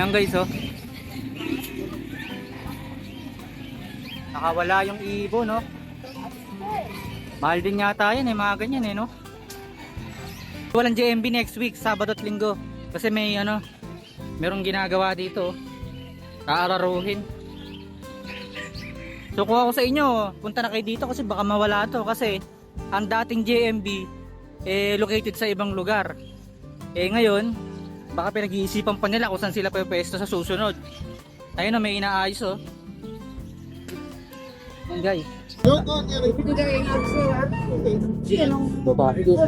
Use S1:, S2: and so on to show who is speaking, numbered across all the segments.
S1: Ayan guys, oh. Nakawala yung ibo, no? Mahal din yata yan, eh, mga ganyan, eh, no? Walang JMB next week, Sabado at Linggo. Kasi may, ano, merong ginagawa dito. oh. Aararuhin. So kung ako sa inyo, punta na kayo dito kasi baka mawala to kasi ang dating JMB eh located sa ibang lugar. Eh ngayon, baka pinag-iisipan pa nila kung saan sila pwesto sa susunod. Ayun na may inaayos oh. Yan guys. Babae dito.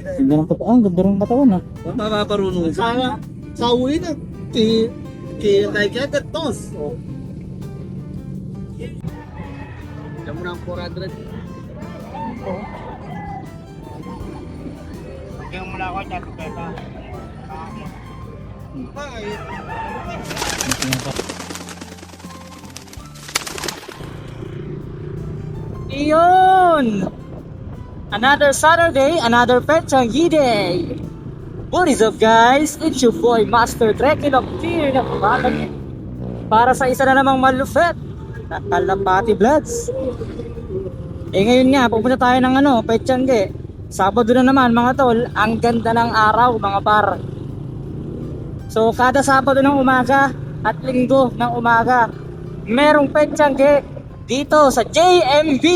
S1: Ganda ng katawan, ganda ng katawan ah.
S2: Mapaparunong sa sa uwi na ki ki like that tos. Diyan mo na ang 400. Bigyan na ako dyan, Peta. Ay,
S1: Iyon! Another Saturday, another Petchangi Day! What is up guys? It's your boy Master Trekking of Fear na pumatag para sa isa na namang malupet na Kalapati Bloods. Eh ngayon nga, pupunta tayo ng ano, Petchangi. Sabado na naman mga tol, ang ganda ng araw mga par. So kada Sabado ng umaga at Linggo ng umaga, merong Petchangi dito sa JMB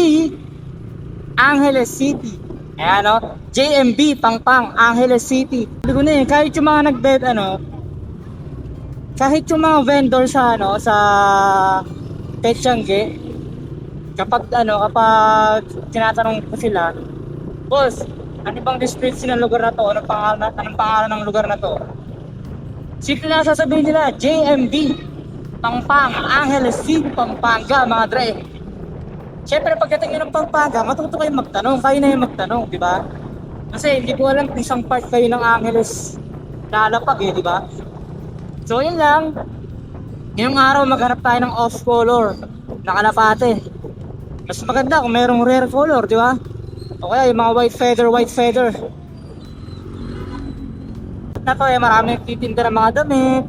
S1: Angeles City. Ayan o, JMB Pangpang Angeles City. Sabi ko na eh, kahit yung mga nagbed ano, kahit yung mga vendor sa ano, sa Petchangi, kapag ano, kapag tinatanong ko sila, Boss, ano bang description ng lugar na to? Anong pangalan, anong pangalan ng lugar na to? Simple na sasabihin nila, JMB Pangpang, Angeles City, Pampanga, mga dre. Siyempre, pagdating nyo ng Pampanga, matuto kayong magtanong. Kayo na yung magtanong, di ba? Kasi hindi ko alam kung isang part kayo ng Angeles lalapag eh, di ba? So, yun lang. Ngayong araw, maghanap tayo ng off color na kalapate. Mas maganda kung merong rare color, di ba? O kaya yung mga white feather, white feather. Na to eh, marami titinda ng mga damit,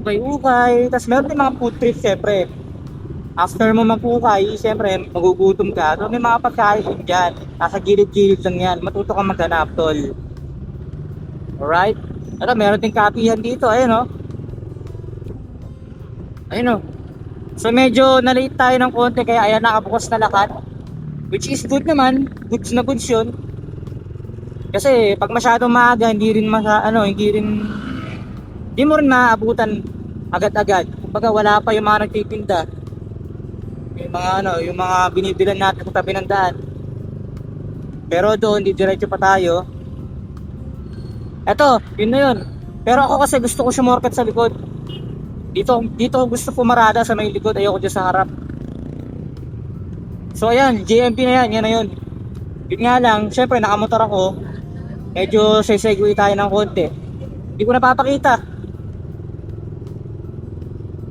S1: ukay-ukay, tapos meron din mga food trip syempre. After mo mag-ukay, syempre magugutom ka. So may mga pagkain dyan. Nasa gilid-gilid lang yan. Matuto ka maghanap, tol. Alright? Ito, meron din kapihan dito. Ayun, oh. Ayun, oh. So medyo na-late tayo ng konti kaya ayan nakabukas na lahat. Which is good naman. Goods na goods yun. Kasi pag masyadong maaga, hindi rin masa, ano, hindi rin hindi mo rin maaabutan agad-agad. Kumbaga wala pa yung mga nagtitinda. Yung mga ano, yung mga binibilan natin sa tabi ng daan. Pero doon, di diretso pa tayo. Eto, yun na yun. Pero ako kasi gusto ko sumorkat sa likod. Dito, dito gusto pumarada sa may likod. Ayoko dyan sa harap. So ayan, JMP na yan, yan na yun. Yun nga lang, syempre nakamotor ako. Medyo sesegue tayo ng konti. Hindi ko napapakita.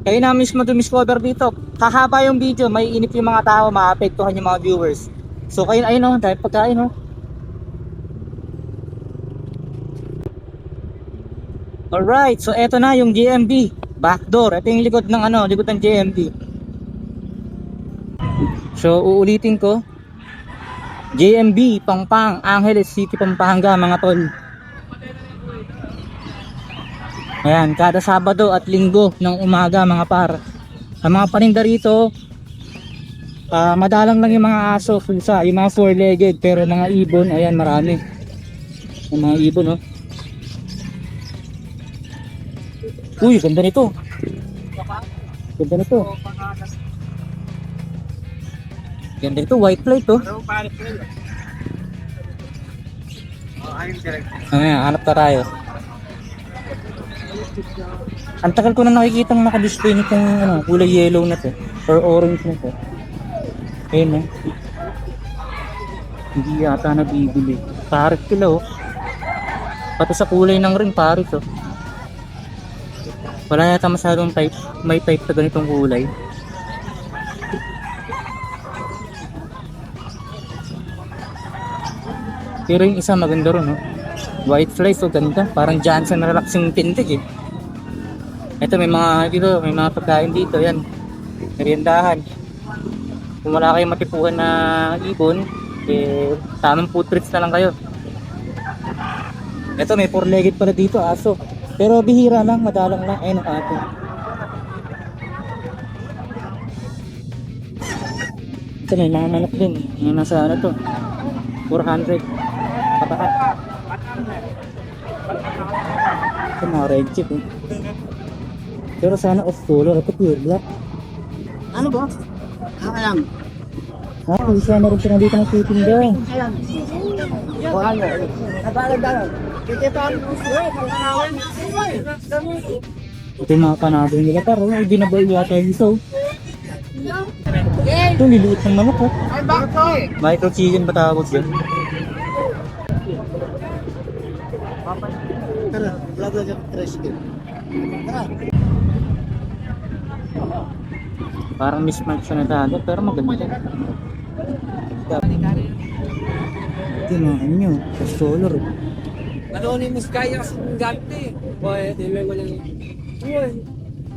S1: Kayo na mismo dumiscover dito. Hahaba yung video, may inip yung mga tao, maapektuhan yung mga viewers. So kayo, ayun o, dahil pagkain o. Alright, so eto na yung GMB. Backdoor. Ito yung likod ng ano, likod ng GMB. So uulitin ko. JMB, Pangpang, Angeles City, Pampanga mga tol. Ayan, kada Sabado at Linggo ng umaga mga par. Ang mga paninda rito, ah, madalang lang yung mga aso, fulsa, yung mga four-legged, pero mga ibon, ayan marami. Yung mga ibon, oh. Uy, ganda nito. Ganda nito. Ganda nito, white plate, oh.
S2: Yun. Oh.
S1: Ayan, hanap na tayo. Ang tagal ko na nakikita ng naka-display nitong ano, kulay yellow na to or orange na to. Ayun no. Hindi yata nabibili. Parit sila oh. Pati sa kulay ng ring parit oh. Wala yata masyadong type, may type sa ganitong kulay. Pero yung isa maganda rin oh. White flies, oh, ganda. Parang Johnson relaxing tindig eh. Ito may mga dito, may mga pagkain dito, yan. Meriendahan. Kung wala kayong matipuhan na ibon, eh, tamang food trips na lang kayo. Ito may four-legged pala dito, aso. Pero bihira lang, madalang lang. Ayun ang ato. Ito may mga manok din. Yung nasa ano to. 400. Ito mga red chip eh. Pero sana off color. Ito pure black.
S2: Ano ba? Ano lang?
S1: Ha? Hindi siya meron siya dito ng shooting daw.
S2: Wala. Nabalag daw. Kaya pa ang
S1: Ito yung mga panado nila. Pero hindi na ba yata yung ito? Ito liliit ng manok ha. Micro chicken ba tawag yun?
S2: Trash can. Tara.
S1: Parang mismatch na dado pero maganda. Mga ano sa solar. eh.
S3: Anonymous kaya kasi ng gante. Boy, dili mo lang. Uy.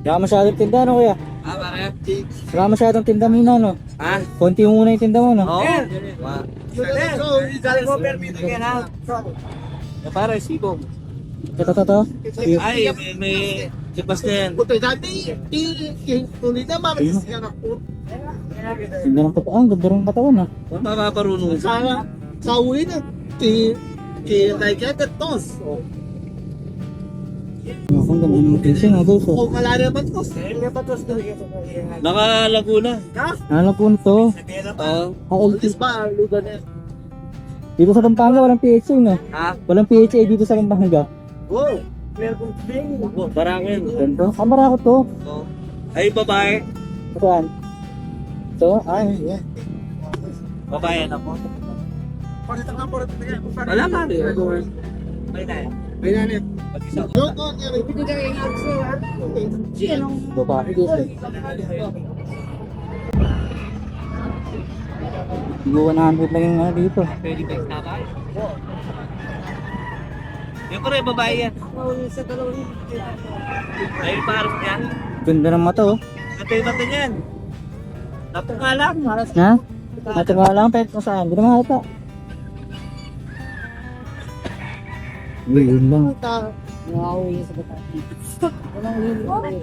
S1: Wala masyadong tinda no kuya?
S3: Ah, bakit?
S1: Wala masyadong tinda mo na no?
S3: Ah?
S1: Konti muna yung tinda mo no?
S3: Oo.
S2: So, galing mo permit again ha?
S3: Para sibong.
S1: Ito, ito, ito.
S3: Ay, may, may sipas na yan.
S2: Puto, dati, tuloy na mamalis ka na po.
S1: Ganda ng katawan, ganda ng katawan ha.
S3: Mapaparunong.
S2: Sa, sa uwi na, ti, ti, like that tos.
S1: Ang ganda ng tingin ha oh.
S2: Kung malari naman tos. Na.
S3: Naka Laguna.
S1: Ano po nito?
S3: Oo.
S1: Ang
S2: Alis ba, lugar na.
S1: Dito sa Pampanga walang PHA no?
S3: Ha?
S1: Walang PHA dito sa Pampanga.
S2: Oh, meron kong
S3: Oh, Barangin.
S1: Ganda. Kamara ko to.
S3: Oo. Ay, babae.
S1: Saan? Ito? Ay, yeah.
S3: Babae na po.
S2: Parita ka, parita ka.
S3: Wala ka rin. May na yan.
S2: May nanit.
S3: Mag-isa.
S2: Yung ko, niya rin. Hindi ka yung agso, ha?
S1: Babae dito. Siguro 100 lang yung ano dito.
S3: Pwede ba yung? Yung pare, babae yan. Ay, parang yan.
S1: Ganda ng mata oh.
S3: Katay mata niyan. Napunga lang.
S1: Ha? Mata nga lang, pet kung saan. Hindi na makita. Uy, yun lang.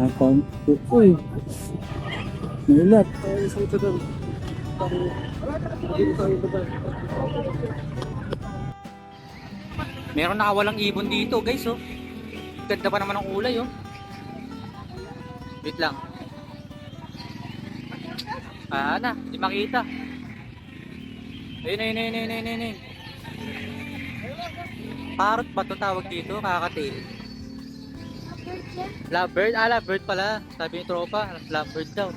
S1: Nakon. Uy. Nulat. Meron nakawalang ibon dito guys oh. Ganda pa naman ang kulay oh. Wait lang. Ah na, di makita. Ayun, ayun, ayun, ayun, ayun, ayun. Parrot ba to tawag dito? Kakatail. Lovebird? Ah, lovebird pala. Sabi ni tropa, lovebird daw.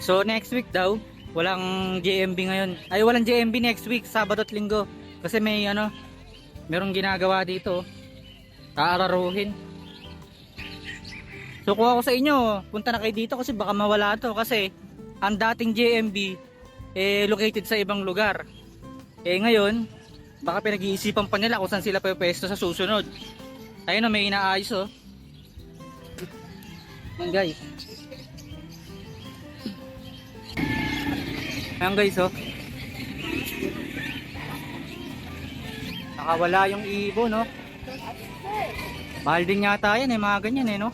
S1: So next week daw, walang JMB ngayon. Ay, walang JMB next week, Sabado at Linggo. Kasi may ano, merong ginagawa dito. Aararuhin. So kung ako sa inyo, punta na kayo dito kasi baka mawala to kasi ang dating JMB eh located sa ibang lugar. Eh ngayon, baka pinag-iisipan pa nila kung saan sila pwesto sa susunod. Ayun na may inaayos oh. Ayan guys. Ayan guys oh. Nakawala yung ibon no. Mahal din yata yan eh, mga ganyan eh no.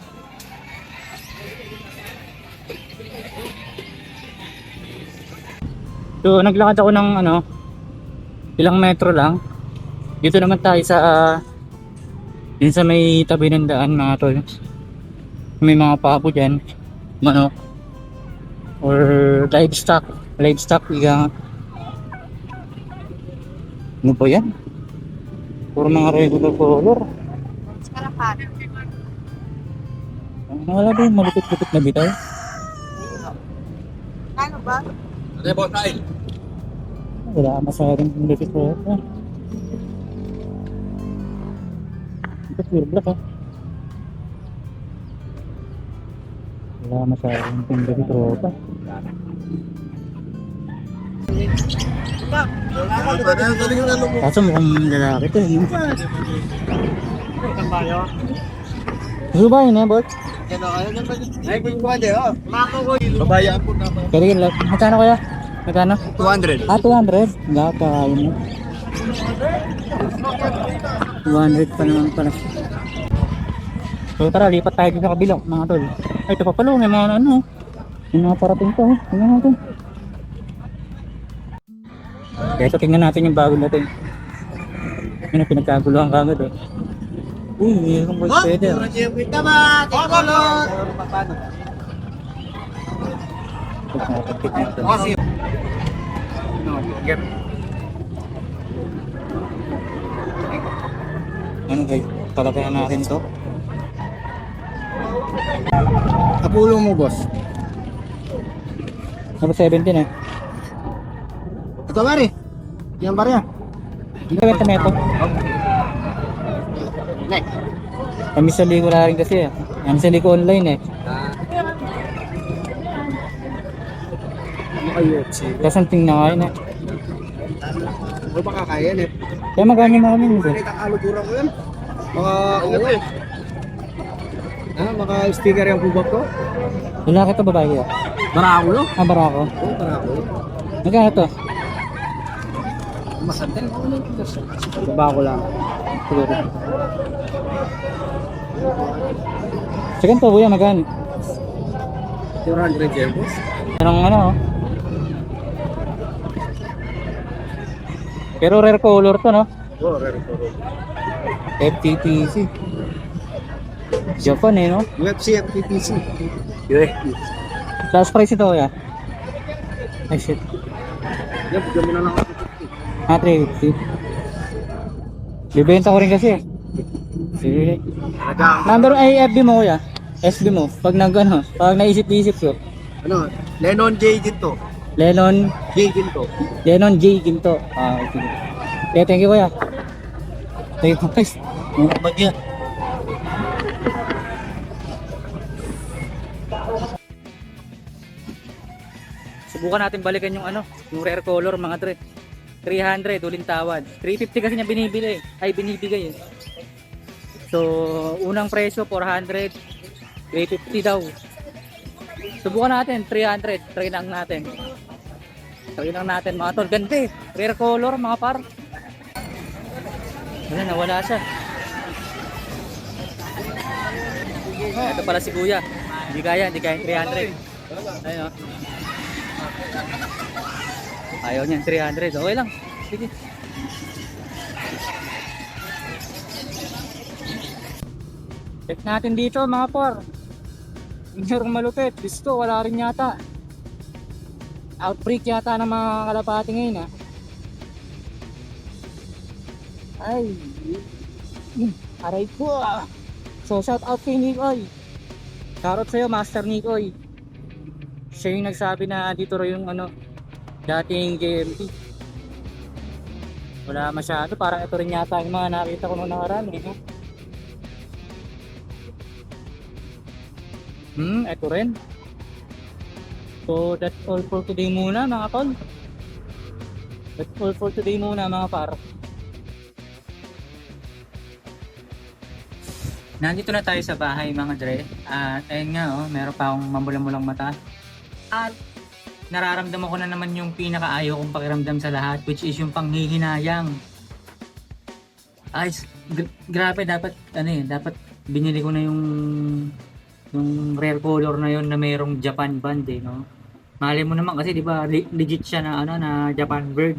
S1: So naglakad ako ng ano, ilang metro lang. Dito naman tayo sa uh, din sa may tabi ng daan mga tol. May mga pabo dyan, manok, or livestock. Livestock, ika nga. Ano ba yan? Puro mga regular color.
S4: Karapat.
S1: Ano wala ba yung malupit-lupit na bitaw?
S4: Ano ba?
S3: Ano ba tayo?
S1: Wala masyadong malupit ko. Ah. Ito pure black ah. Wala masyadong malupit tropa.
S3: eh.
S1: Kaso mukhang lalaki to. eh. Yun eh, bot?
S3: Ay, kung pwede, oh.
S2: Babayaan po naman.
S1: Kaya yun lang. Magkano kaya? Magkano?
S3: 200.
S1: Ah, 200? Wala pa kaya mo. 200 pa naman pala. So tara, lipat tayo dito sa kabilang mga tol. Ay, ito pa pala, may mga ano. May mga parating to. oh. Tingnan natin. Kaya ito, tingnan natin yung bagong dating. Yun ang pinagkaguluhan ka agad eh. Uy, mayroong boy pwede. Tignan natin. Ano guys, talagayan natin to.
S2: Kapulong mo, boss.
S1: Number 17 eh.
S2: Ito rin? Yan ba rin?
S1: Hindi ka benta meto.
S2: Next.
S1: Kami sa ligo na rin kasi. Kami sa ligo online eh.
S2: Kayo? Si...
S1: Kasi ang tingnan yun eh.
S2: Ano ba kakaya eh?
S1: Kaya magkano yung mga mingo?
S2: Pinita kaluguran ko yan. Mga... Ano eh? Ah, mga sticker yung kubak ko?
S1: Lalaki to babae kaya?
S2: Barako no?
S1: Ah, barako.
S2: Oo, barako.
S1: Magkano to?
S2: Masante. Barako lang.
S1: Siguro. Second to kuya, magkano?
S2: 400 yan, boss.
S1: Anong ano? oh. Pero rare color to no?
S2: Oo, rare ko.
S1: FTPC. Japan eh no?
S2: UFC at PPC.
S1: Last price ito kuya. Ay shit.
S2: Yan, bigyan mo na lang ako.
S1: Ah, 350. Bibenta ko rin kasi. Sige. Number ay FB mo kuya. SB mo. Pag nag ano, pag naisip-isip ko.
S2: ano, Lennon J dito.
S1: Lennon,
S2: J dito.
S1: Lennon J Ginto. Ah, okay. Kaya thank you kuya. Thank you guys. Mga bagya. Subukan natin balikan yung ano, yung rare color mga tre. 300 uling tawad. 350 kasi niya binibili, ay binibigay eh. So, unang presyo 400, 350 daw. Subukan natin 300, try lang natin. Try lang natin mga tol. Ganda eh. Rare color mga par. Wala, nawala siya. Ito pala si Kuya. Hindi kaya, hindi kaya 300. Ayun oh. Ayaw niyan, 300. Okay lang. Sige. Check natin dito mga par. Merong malupit. Gusto, wala rin yata. Outbreak yata ng mga kalapati ngayon ah. Ay. Aray ko ah. So shout out kay Nikoy. Shoutout sa'yo Master Nikoy. Siya yung nagsabi na dito raw yung ano dating JMT. Wala masyado. Parang ito rin yata yung mga nakita ko nung nakaraan. Eh. Hmm, ito rin. So that's all for today muna mga tol. That's all for today muna mga par. Nandito na tayo sa bahay mga dre. At ayun nga oh, meron pa akong mamulang-mulang mata. At nararamdaman ko na naman yung pinakaayaw kong pakiramdam sa lahat which is yung panghihinayang. Ay, gr- grabe dapat ano eh, dapat binili ko na yung yung rare color na yon na mayroong Japan band eh, no? Mali mo naman kasi 'di ba le- legit siya na ano na Japan bird.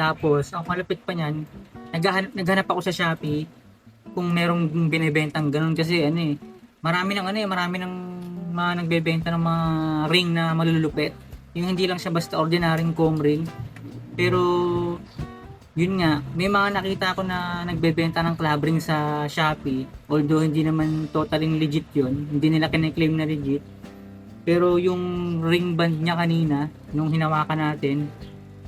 S1: Tapos, ang malapit pa niyan, naghahanap, naghanap ako sa Shopee kung merong binebentang ganun kasi ano eh, marami ng ano eh, marami ng mga nagbebenta ng mga ring na malulupit. Yung hindi lang siya basta ordinaryong comb ring. Pero yun nga, may mga nakita ko na nagbebenta ng club ring sa Shopee. Although hindi naman totally legit yun. Hindi nila kiniklaim na legit. Pero yung ring band niya kanina, nung hinawakan natin,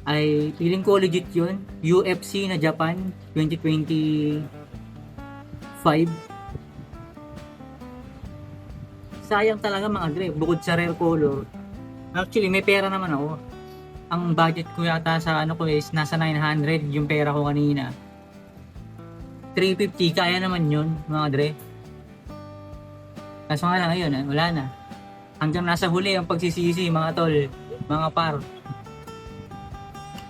S1: ay feeling ko legit yun. UFC na Japan 2025. Sayang talaga mga dre, bukod sa rare color. Actually, may pera naman ako. ang budget ko yata sa ano ko is nasa 900 yung pera ko kanina. 350 kaya naman yun mga dre. Kaso nga lang ayun, eh, wala na. Hanggang nasa huli ang pagsisisi mga tol, mga par.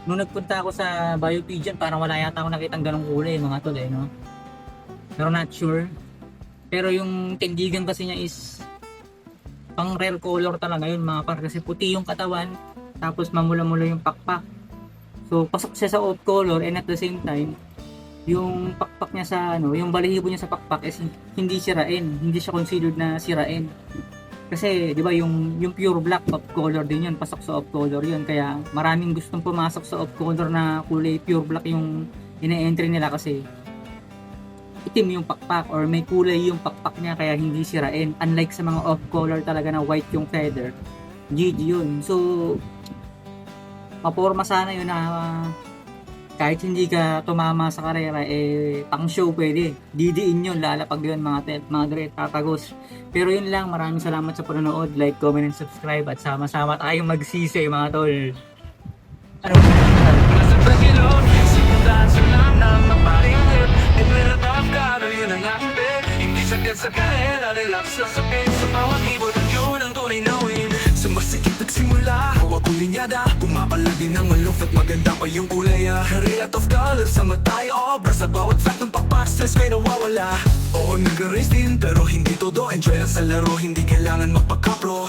S1: Nung nagpunta ako sa Biopigeon, parang wala yata ako nakitang ganong kulay mga tol eh, no? Pero not sure. Pero yung tindigan kasi niya is pang rare color talaga yun mga par kasi puti yung katawan tapos mamula-mula yung pakpak. So pasok siya sa off color and at the same time yung pakpak niya sa ano, yung balahibo niya sa pakpak is hindi sirain, hindi siya considered na sirain. Kasi 'di ba yung yung pure black off color din yun, pasok sa off color yun kaya maraming gustong pumasok sa off color na kulay pure black yung ine-entry nila kasi itim yung pakpak or may kulay yung pakpak niya kaya hindi sirain. Unlike sa mga off color talaga na white yung feather, GG yun. So, maporma sana yun na ah, kahit hindi ka tumama sa karera, eh, pang show pwede. Didiin yun, lalapag yun mga tet, mga dre, tatagos. Pero yun lang, maraming salamat sa panonood. Like, comment, and subscribe. At sama-sama tayong magsisi mga tol. Ano
S4: Sagad sa kahera, relax lang sa pin. Sa bawat ibon, yun ang tunay na win. Sa masikip nagsimula, hawak kong linyada. Pumapalagi ng maluf at maganda pa yung kulay ah. Relat of color sa matay obra Sa bawat fact ng pakpak, stress may nawawala. Oo, nag-race din, pero hindi todo. Enjoy lang sa laro, hindi kailangan magpaka-pro